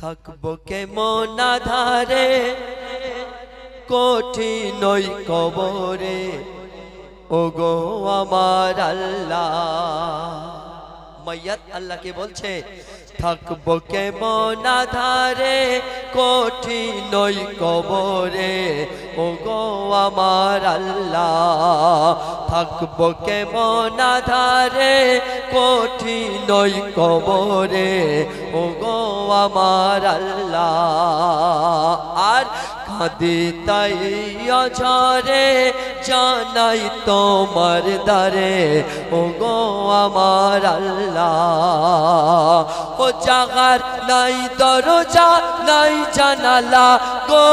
থাকব কেমন আধারে? কঠিন কবরে। ও গো আমার আল্লাহ। মাইয়াত আল্লাহকে বলছে, থাকব কেমন আধারে? কঠিন কবরে। ও গো আমার আল্লাহ, থাকব কেমন আধারে? কঠিন ওই কবরে। ও গো আমার আল্লাহ, আর কাঁদি তাই অঝরে, জানাই তোমার দারে ও গো আমার আল্লাহ, ও জাগার নাই দরজা, নাই জানালা গো।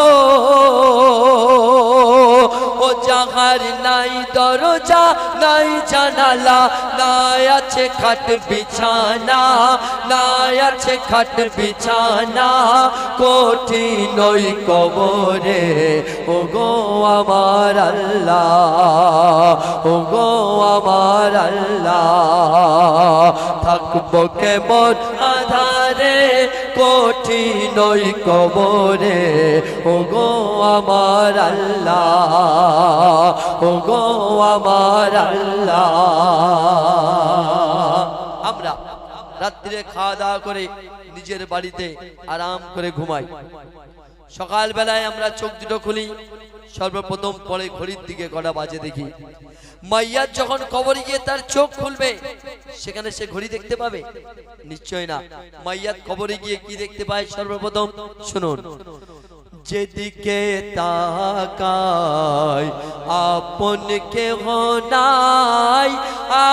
ও জাহার নাই দরজা, নাই জানালা, নাই আছে খাট বিছানা, নাই আছে খাট বিছানা কঠিন ওই কবরে। ও গো আমার আল্লাহ ও গো আমার আল্লাহ, থাকব কেমন আধারে কঠিন ওই কবরে। ও গো আমার আল্লাহ ও গো আমার আল্লাহ। আমরা রাত্রিরে খাওয়া দাওয়া করে নিজের বাড়িতে আরাম করে ঘুমাই। সকাল বেলায় আমরা চোখ দুটো খুলি, সর্বপ্রথম পরে ঘড়ির দিকে কটা বাজে দেখি। মাইয়ার যখন কবরে গিয়ে তার চোখ খুলবে, সেখানে সে ঘড়ি দেখতে পাবে। নিশ্চয় না। মাইয়ার কবরে গিয়ে কি দেখতে পায় সর্বপ্রথম? শুনুন। যেদিকে তাকাই, আপন কেহ নাই।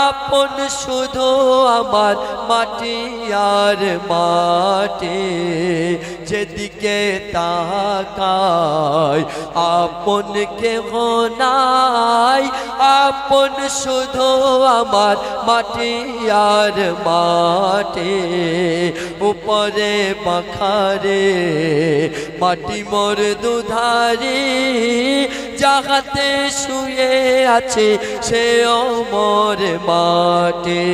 আপন শুধু আমার মাটি আর মাটি। যেদিকে তাকাই, আপন কেহ নাই। আপন শুধু আমার মাটি আর মাটি, উপরে পাখারে মাটি মোর দুধারি। যাহাতে শুয়ে আছে সে মোর মাটি।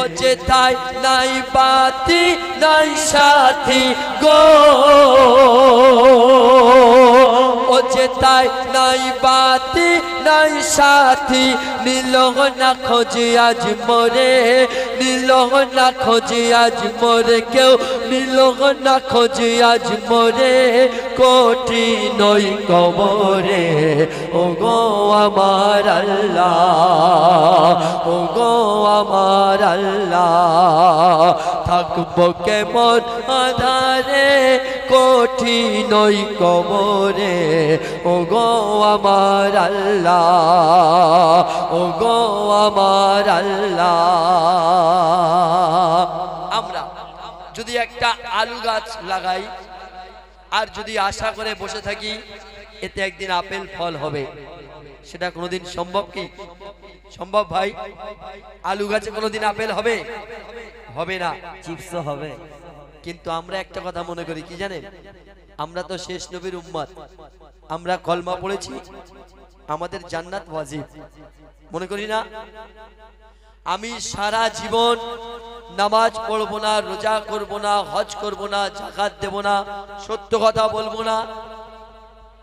ও যেথায় নাই বাতি, নাই সাথী গো। ও যেথায় নাই বাতি, নাই সাথী নীল না খোঁজে আজ মরে নীল না খোঁজে আজ মরে, কেউ নীল না খোঁজে আজ মরে, কোটি নই কবরে। ও গো আমার আল্লাহ ও গো আমার আল্লাহ। থাকব কেমন আধারে কোটি নই কবরে ও গো আমার আল্লাহ ও গো আমার আল্লাহ। আমরা যদি একটা আলু গাছ লাগাই, আর যদি আশা করে বসে থাকি, এতে একদিন আপেল ফল হবে। সেটা কোনোদিন সম্ভব কি? সম্ভব ভাই? আলু গাছে কোনোদিন আপেল হবে? হবে না। চিপস হবে। কিন্তু আমরা একটা কথা মনে করি কি জানেন? আমরা তো শেষ নবীর উম্মত। আমরা কলমা পড়েছি। আমাদের জান্নাত ওয়াজিব। মনে করি না? আমি সারা জীবন নামাজ পড়ব না রোজা করব না হজ করব না জাকাত দেব না সত্য কথা বলব না।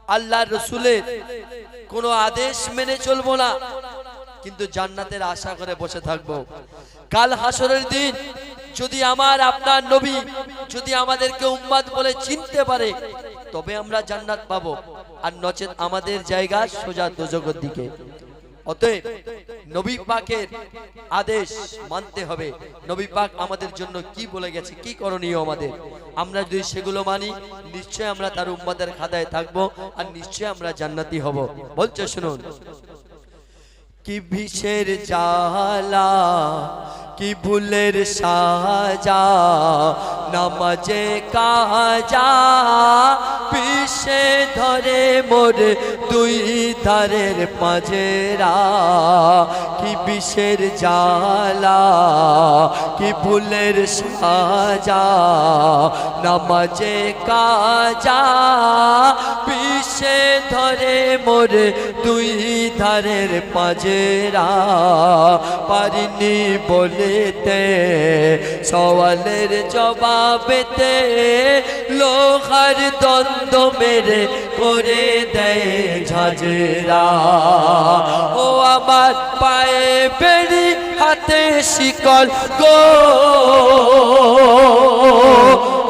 আল্লাহ রসুলের কোনো আদেশ মেনে চলবো না। কিন্তু জান্নাতের আশা করে বসে থাকব। কাল হাসরের দিন যদি আমার, আপনার নবী যদি আমাদেরকে উম্মাদ বলে চিনতে পারে, তবে আমরা জান্নাত পাবো। আর নচেত আমাদের জায়গা সোজা দোজগের দিকে। অতএব নবী পাকের আদেশ মানতে হবে। নবী পাক আমাদের জন্য কি বলে গেছে, কি করণীয় আমাদের? আমরা যদি সেগুলো মানি, নিশ্চয় আমরা তার উম্মাদের খাতায় থাকব আর নিশ্চয় আমরা জান্নাতি হব। বলছে শুনুন কি বিষের জালা কি ভুলের সাজা নামাজে কাজা পিসে ধরে মোর দুই ধারের পাজেরা। কি বিষের জালা কি ভুলের সাজা, নামাজে কাজা। পিসে ধরে মোর দুই ধারের পাজেরা, পারিনি বলেতে, সওয়ালের জবাবেতে লোহার দ্বন্দ্ব মেরে করে দেয় ঝাঁঝরা। ও আমার পায়ে বেড়ি হাতে শিকল গো।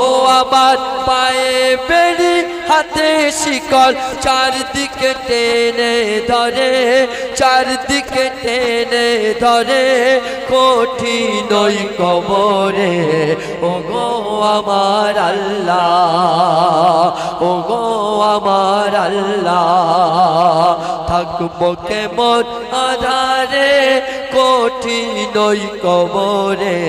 ও আমার পায়ে বেড়ি হাতে শিকল চারদিকে টেনে ধরে, চারদিকে টেনে ধরে কঠিন কবরে। ও গো আমার আল্লাহ। আমার আল্লাহ। থাকব কেমন আধারে, কঠিন ওই কবরে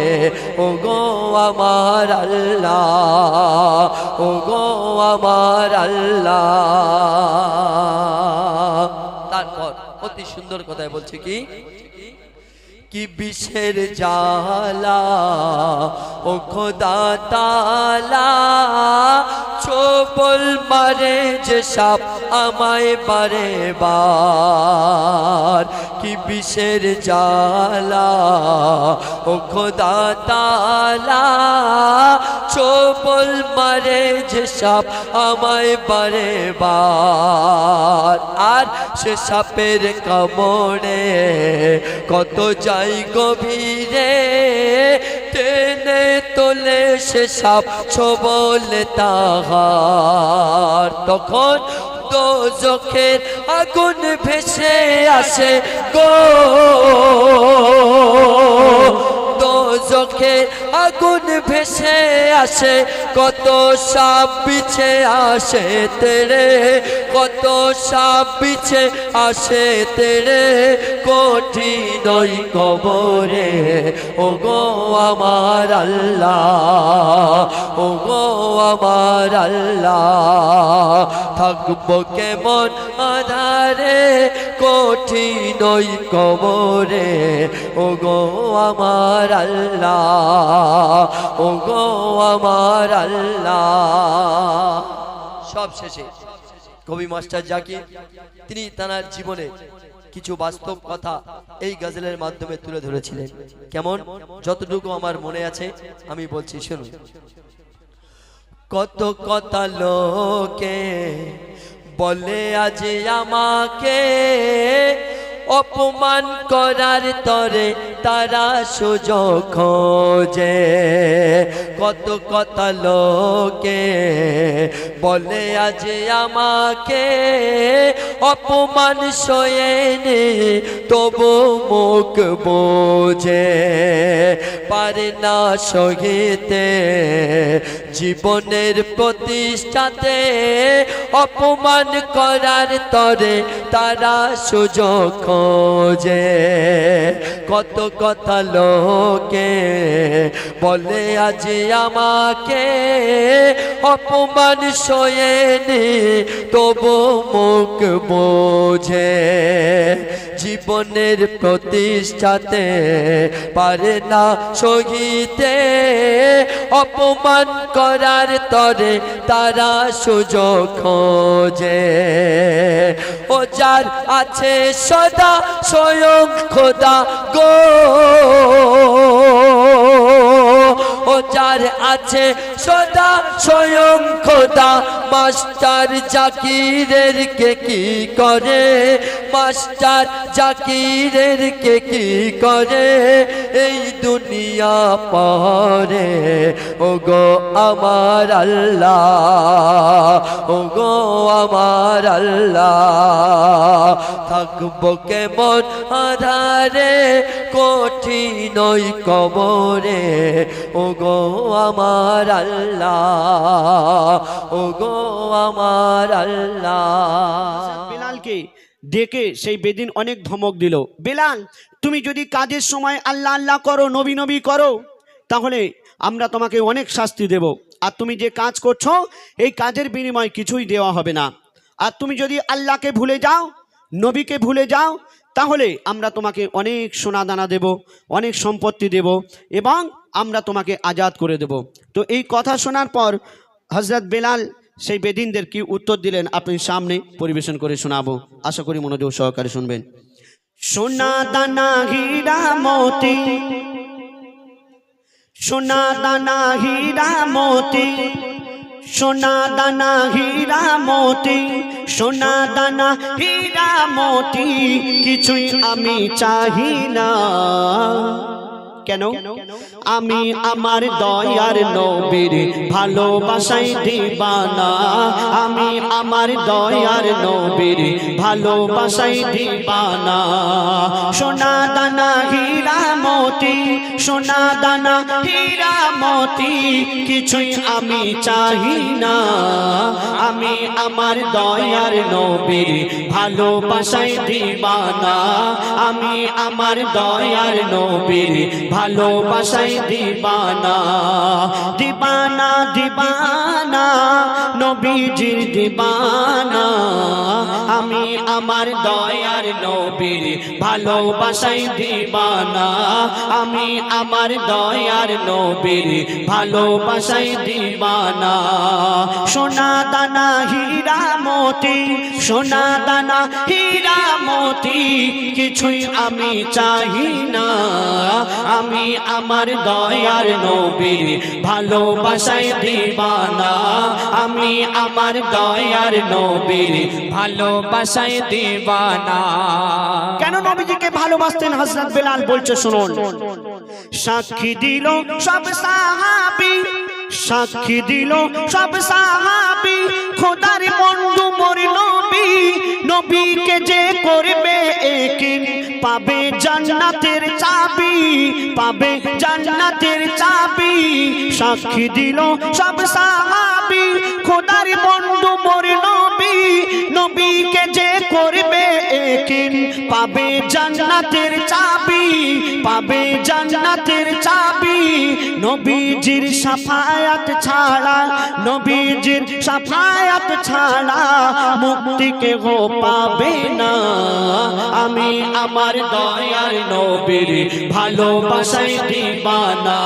ও গো আমার আল্লাহ ও গো আমার আল্লাহ। তারপর অতি সুন্দর কথায় বলছে কি? কি বিষের জালা ও খোদা তালা চোপল মারে যে সাপ আমায় পারে বার কি বিষের জালা ও খোদা তালা ছোবল মারে যে সাপ আমায় বারে বার আর সে সাপের কামড়ে কত যাই গভীরে, টেনে তোলে সে সাপ ছবলে তাহার। তখন দোজখের আগুন ভেসে আসে গো। আগুন ভেসে আসে, কত সাপ পিছে আসে তেরে, কত সাপ বিছে আসে তেরে, কঠিন কবরে ও গো আমার আল্লাহ ও গো আমার আল্লাহ, থাকব কেমন আধারে, কঠিন কবরে ও গো আমার আল্লাহ। ও গো আমার আল্লাহ। সব শেষে কবি মাস্টার জাকির, তিনি তার জীবনে কিছু বাস্তব কথা এই গজলের মাধ্যমে তুলে ধরেছিলেন। কেমন? যতটুকু আমার মনে আছে, আমি বলছি, শুনুন। কত কথা লোকে বলে আজ আমাকে অপমান করার তরে তারা সুযোগ খোঁজে। কত কথা লোকে বলে আজ আমাকে অপমান সয়েনে তবু মুখ বোঝে পারে না সহিতে। জীবনের প্রতিষ্ঠাতে অপমান করার তরে তারা সুযোগ খোঁজে। কত কথা লোকে বলে, আজ আমাকে অপমান সয়েনি তবু মুখ বোঝে জীবনের প্রতিষ্ঠাতে পারে না সহিতে। অপমান করার তরে তারা সুযোগ খোঁজে। ও যার আছে সদা স্বয়ং খোদা গো। ও যার আছে সদা স্বয়ং খোদা। মাস্টার জাকিরের কে কি করে? মাস্টার জাকিরের কে কি করে? এই দুনিয়া পরে ও গো আমার আল্লাহ ও গো আমার আল্লাহ। থাকব কেমন আধারে, কঠিন কবরে। ও গো আমার আল্লাহ ও গো আমার আল্লাহ। বেলালকে ডেকে সেই বেদিন অনেক ধমক দিল। বেলাল, তুমি যদি কাজের সময় আল্লাহ আল্লাহ করো, নবী নবী করো, তাহলে আমরা তোমাকে অনেক শাস্তি দেব। আর তুমি যে কাজ করছ, এই কাজের বিনিময়ে কিছুই দেওয়া হবে না। আর তুমি যদি আল্লাহকে ভুলে যাও, নবীকে ভুলে যাও, তাহলে আমরা তোমাকে অনেক সোনা দানা দেব, অনেক সম্পত্তি দেব এবং আমরা তোমাকে আজাদ করে দেব। তো এই কথা শোনার পর হজরত বেলাল সেই বেদিনদের কি উত্তর দিলেন আপনি সামনে পরিবেশন করে শোনাবো। আশা করি মনোযোগ সহকারে শুনবেন। সোনা দানা হীরা মতি সোনা দানা হীরা মতি সোনা দানা হীরা মতি, সোনা দানা হীরা মতি, কিছুই আমি চাহি না। কেন? আমি আমার দয়ার নবীর ভালোবাসাই দিবানা। আমি আমার দয়ার নবীর ভালোবাসাই দিবানা। সোনা দানা মতি সোনা দানা হীরা মতি কিছুই আমি চাহি না। আমি আমার দয়ার নবীর ভালোবাসাই দিবানা। আমি আমার দয়ার নবীর ভালোবাসাই দিবানা। দিবানা দিবানা, নবীজির দিবানা। আমি আমার দয়ার নবীর ভালোবাসাই দিবানা। আমি আমার দয়ার নবীর ভালোবাসাই দিবানা। সোনা দানা, হীরা, মতি, সোনা দানা হীরা মতি, কিছুই আমি চাহি না। আমি আমার দয়ার নবীর ভালোবাসাই দিবানা। আমি আমার দয়ার নবীর ভালোবাসায় দিবানা। কেন নবীজিকে ভালোবাসতেন? হযরত বেলাল বলছে, শুনুন। সাক্ষী দিল সব সাহাবী, সাক্ষী দিল সব সাহাবী। খোদার বন্ধু মোর নবী, নবীকে যে করবে পাবে জান্নাতের চাবি, পাবে জান্নাতের চাবি। সাক্ষী দিল সব সাহাবী, খোদার বন্ধু মোর নবী। নবীকে যে করবে পাবে জান্নাতের চাবি, পাবে জান্নাতের চাবি। নবীজির সাফায়াত ছাড়া, নবীজির সাফায়াত ছাড়া মুক্তিকে গো পাবে না। আমি আমার দয়ার নবীর ভালোবাসাই দিবানা।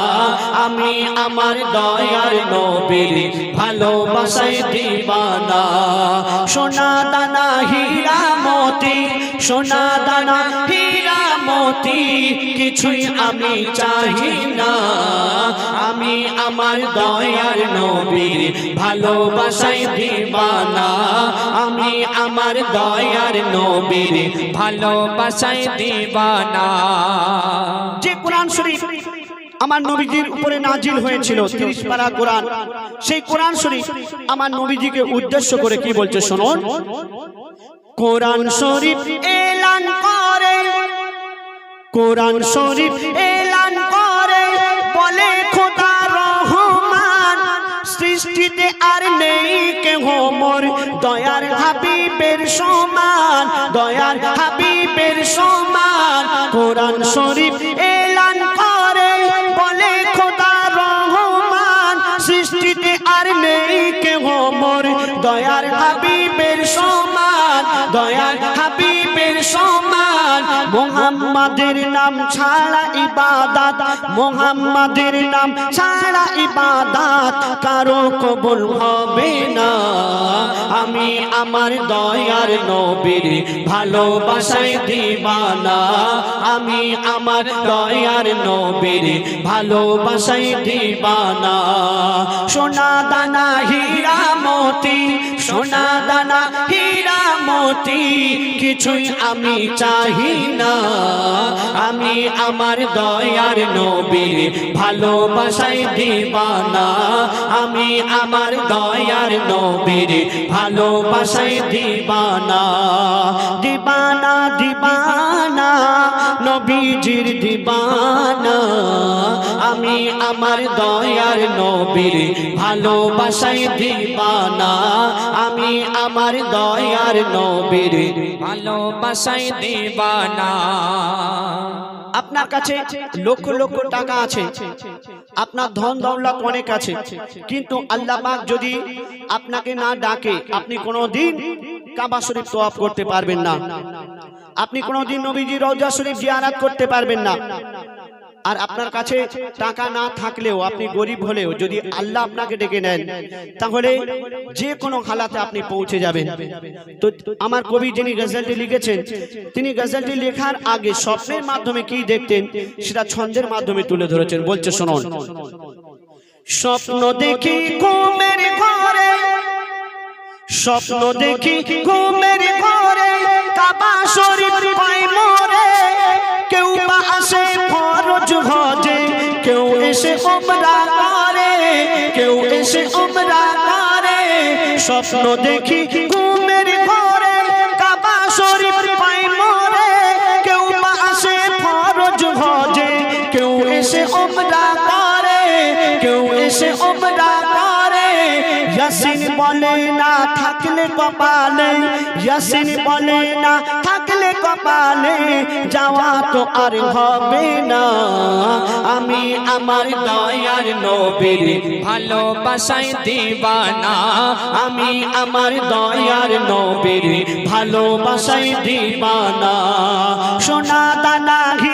আমি আমার দয়ার নবীর ভালোবাসাই দিবানা। সোনা দানা হীরা মতি সোনা দানা হীরা মতি, কিছুই আমি চাহি না। আমি আমার দয়ার নবীর ভালোবাসাই দিবানা। আমি আমার দয়ার নবীর ভালোবাসায় দিবানা। যে কোরআন শরীফ আমার নবীজির উপরে নাজিল হয়েছিল, তিরিশ পারা কোরআন, সেই কোরআন শরীফ আমার নবীজিকে উদ্দেশ্য করে কি বলছে, শুনুন। কোরআন শরীফ এলান করে কোরআন শরীফ এলান করে, বলে খোদা রহমান, সৃষ্টিতে আর নেই কেহ মোর, দয়ার হাবিবের সমান, দয়ার হাবিবের সমান। কোরআন শরীফ এলান করে, বলে খোদা রহমান, সৃষ্টিতে আর নেই কেহ মোর, দয়ার হাবিবের সমান, দয়ার হাবিবের সমান। মোহাম্মদের নাম ছাড়া ইবাদত, মোহাম্মদের নাম ছাড়া ইবাদত কারও কবুল হবে না। আমি আমার দয়ার নবীর ভালোবাসাই দিবানা। আমি আমার দয়ার নবীর ভালোবাসাই দিবানা। সোনা দানা হীরা মতি সোনা দানা হীরা কিছুই আমি চাহি না। আমি আমার দয়ার নবীর ভালোবাসাই দিবানা। আমি আমার দয়ার নবীর ভালোবাসাই দিবানা। দিবানা দিবানা, নবীজির দিবানা। আমি আমার দয়ার নবীর ভালোবাসাই দিবানা। আমি আমার দয়ার নবীর ভালোবাসায় দিবানা। আপনার কাছে লক্ষ লক্ষ টাকা আছে। আপনার ধন দৌলত অনেক আছে। কিন্তু আল্লাহ পাক যদি আপনাকে না ডাকে, আপনি কোনোদিন কাবা শরীফ তোয়াফ করতে পারবেন না। আপনি কোনোদিন নবীজি রওজা শরীফ জিয়ারাত করতে পারবেন না। আর আপনার কাছে টাকা না থাকলেও আপনি গরিব হলেও যদি আল্লাহ আপনাকে ডেকে নেন, তাহলে যে কোনো হালাতে আপনি পৌঁছে যাবেন। তো আমার কবি যিনি গজলটি লিখেছেন, তিনি গজলটি লেখার আগে স্বপ্নের মাধ্যমে কি দেখতেন? সেটা ছন্দের মাধ্যমে তুলে ধরেছেন। বলছে, শুনুন। স্বপ্ন দেখি ঘুমের ঘরে স্বপ্ন দেখি ঘুমের ঘরে কাবা শরীফ পাই মরে। কেউ বা আসে ফরজ হজে। কেউ এসে উমরা করে কেউ এসে উমরা করে স্বপ্ন দেখি বলে না, থাকলে কপালে। ইয়াসিন বলে না, থাকলে কপালে। যাওয়া তো আর হবে না। আমি আমার দয়ার নবীর ভালোবাসায় দিবানা। আমি আমার দয়ার নবীর ভালোবাসাই দিবানা। সোনা দানা মতি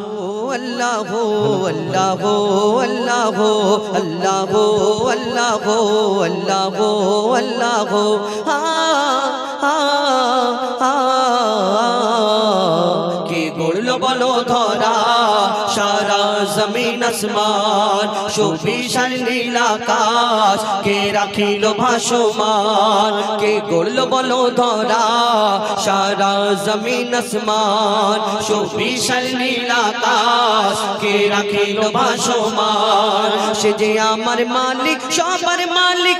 আল্লাহ আল্লাহ আল্লাহ আল্লাহ আল্লাহ আল্লাহ আল্লাহ কে গড়ল বলো ধরা জমিন আসমান, সুবিশাল নীল আকাশ, কে রাখিল ভাসমান, কে গড়ল বলো ধরা সারা জমিন আসমান, সুবিশাল নীল আকাশ, কে রাখিল ভাসমান, সে যে আমার মালিক সবার মালিক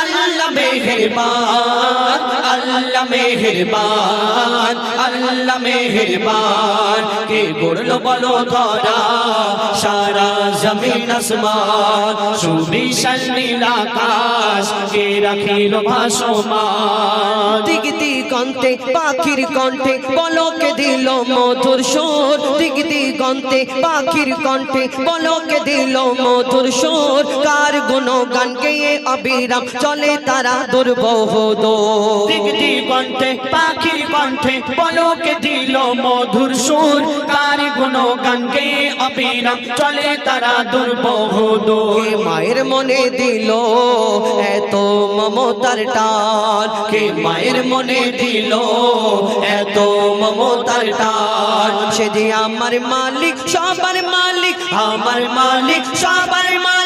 আল্লাহ মেহেরবান আল্লাহ মেহেরবান আল্লাহ মেহেরবান। কে গড়ল বলো ধরা, সারা জমিন আসমান, সুবিশাল নীল আকাশ, কে রাখিল ভাসমান? দিক দিগন্তে পাখির কণ্ঠে বলকে দিল মধুর সুর। দিক দিগন্তে পাখির কণ্ঠে বলকে দিল মধুর সুর। কার গুণ গান গেয়ে অবিরাম চলে তারা দুর্বহ দিগন্তে পাখির কণ্ঠে পলকে দিল মধুর সুর। গুণ গানকে অবিরাম চলে তারা দুর্বহ মায়ের মনে দিল এত মমতার টান? কে মায়ের মনে দিল এত মমতার টান? সে যে আমার মালিক সবার মালিক আমার মালিক সবার মালিক।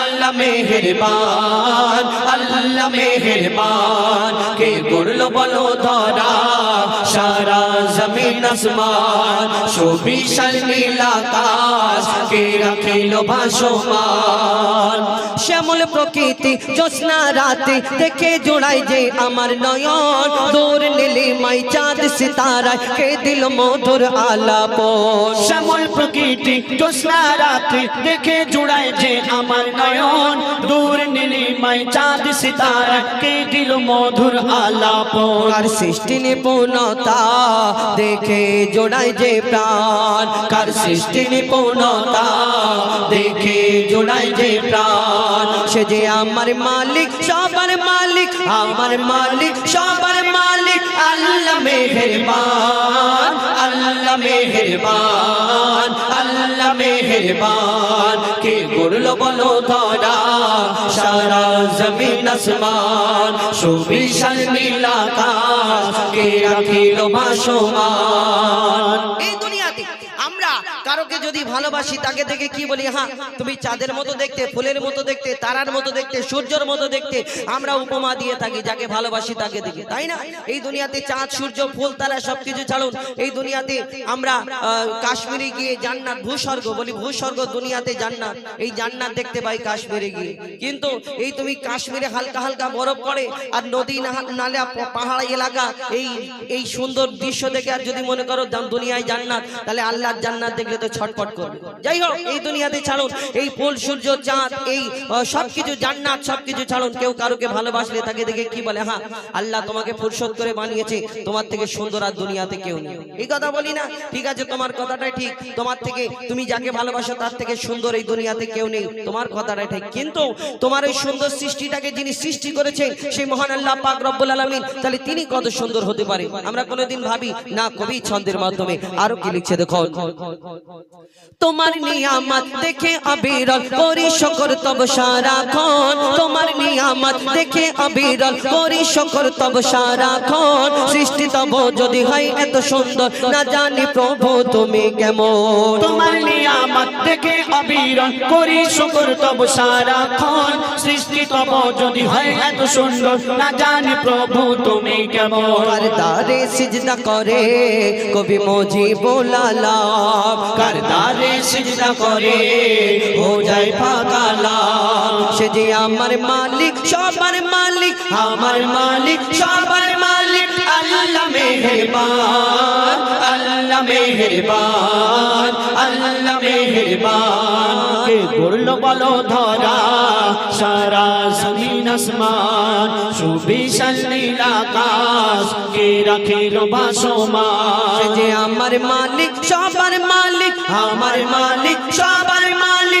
মেহেরবান, আল্লাহ মেহেরবান। কে গড়ল বলো ধরা, সারা জমিন আসমান, সুবিশাল নীল আকাশ, কে রাখিল ভাসমান। শ্যামল প্রকৃতি, জ্যোৎস্না রাতে দেখে জোড়াই যে আমার নয়ন। দূর মাই চাঁদ সিতারা কে দিল মধুর আলাপন। শ্যামল প্রকৃতি, জ্যোৎস্না রাত্রি দেখে জুড়ায় যে আমার নয়ন। দূর নীলিমাই চাঁদ সিতারা, কে দিল মধুর আলাপ কার সৃষ্টি নিপুণতা দেখে জোড়ায় যে প্রাণ? কার সৃষ্টি নিপুণতা দেখে জোড়ায় যে প্রাণ? সে যে আমার মালিক, সবার মালিক, আমার মালিক, সবার মালিক, আল্লাহ মেহেরবান আল্লাহ মেহেরবান। মেহেরবান, কে করল বলো ধরা? সারা জমিন আসমান, সুবিশাল নীল আকাশ কে রাখিল মাসমান এই আমরা কারোকে যদি ভালোবাসি, তাকে দেখে কি বলি? হ্যাঁ তুমি চাঁদের মতো দেখতে, ফুলের মতো দেখতে, তারার মতো দেখতে, সূর্যের মতো দেখতে, আমরা উপমা দিয়ে থাকি, যাকে ভালোবাসি তাকে দেখে, তাই না? এই দুনিয়াতে চাঁদ, সূর্য, ফুল, তারা সবকিছু ছাড়ুন। এই দুনিয়াতে আমরা কাশ্মীরে গিয়ে জান্নাত, ভূস্বর্গ, বলি ভূস্বর্গ দুনিয়াতে জান্নাত, এই জান্নাত দেখতে পাই কাশ্মীরে গিয়ে। কিন্তু এই তুমি কাশ্মীরে হালকা হালকা বরফ পড়ে, আর নদী নালা, পাহাড় এলাকা, এই এই সুন্দর দৃশ্য দেখে আর যদি মনে করো দুনিয়ায় জান্নাত, তাহলে আল্লাহর জান্নাত দেখলে তো ছটফট করবে। যাই হোক এই দুনিয়াতে ছাড়ুন, এই ফুল, সূর্য, চাঁদ, এই সবকিছু জান্নাত, সবকিছু ছাড়ুন। কেউ কারোকে ভালোবাসলে তাকে দেখে কি বলে হ্যাঁ আল্লাহ তোমাকে ফুরসত করে বানিয়েছে, তোমার থেকে সুন্দর আর দুনিয়াতে কেউ নেই। এই কথা বলি না, ঠিক আছে, তোমার কথাটাই ঠিক। তোমার থেকে, তুমি যাকে ভালোবাসো, তার থেকে সুন্দর এই দুনিয়াতে কেউ নেই। তোমার কথাটাই ঠিক। কিন্তু তোমার এই সুন্দর সৃষ্টিটাকে যিনি সৃষ্টি করেছেন, সেই মহান আল্লাহ পাক রব্বুল আলামিন, তাহলে তিনি কত সুন্দর হতে পারে? আমরা কোনোদিন ভাবি, না, কবি ছন্দের মাধ্যমে আরও কি লিখছে দেখো তোমার নিয়ামত দেখে অবিরল করি শকর তব সারাক্ষণ তোমার নিয়ামত দেখে অবিরল করি শকর তব সারাক্ষণ সৃষ্টি তব যদি হয় এত সুন্দর না জানি প্রভু তুমি কেমন। তোমার নিয়ামত দেখে অবিরল করি শুকর তব সারাক্ষণ সৃষ্টি তব যদি হয় এত সুন্দর না জানি প্রভু তুমি কেমন। কারদারে সিজদা করে কবি মজি বোলালা কারদারে সিজদা করে ও যায় পাগালা সে যে আমার মালিক, সবার মালিক, আমার মালিক, সবার মালিক। আল্লাহ মেহেরবান আল্লাহ মেহেরবান আল্লাহ মেহেরবান। কে গড়ল বলো ধরা, সারা জমিন আসমান, সুবিশাল নীল কে যে আমার মালিক, সবার মালিক, আমার মালিক, সবার মালিক।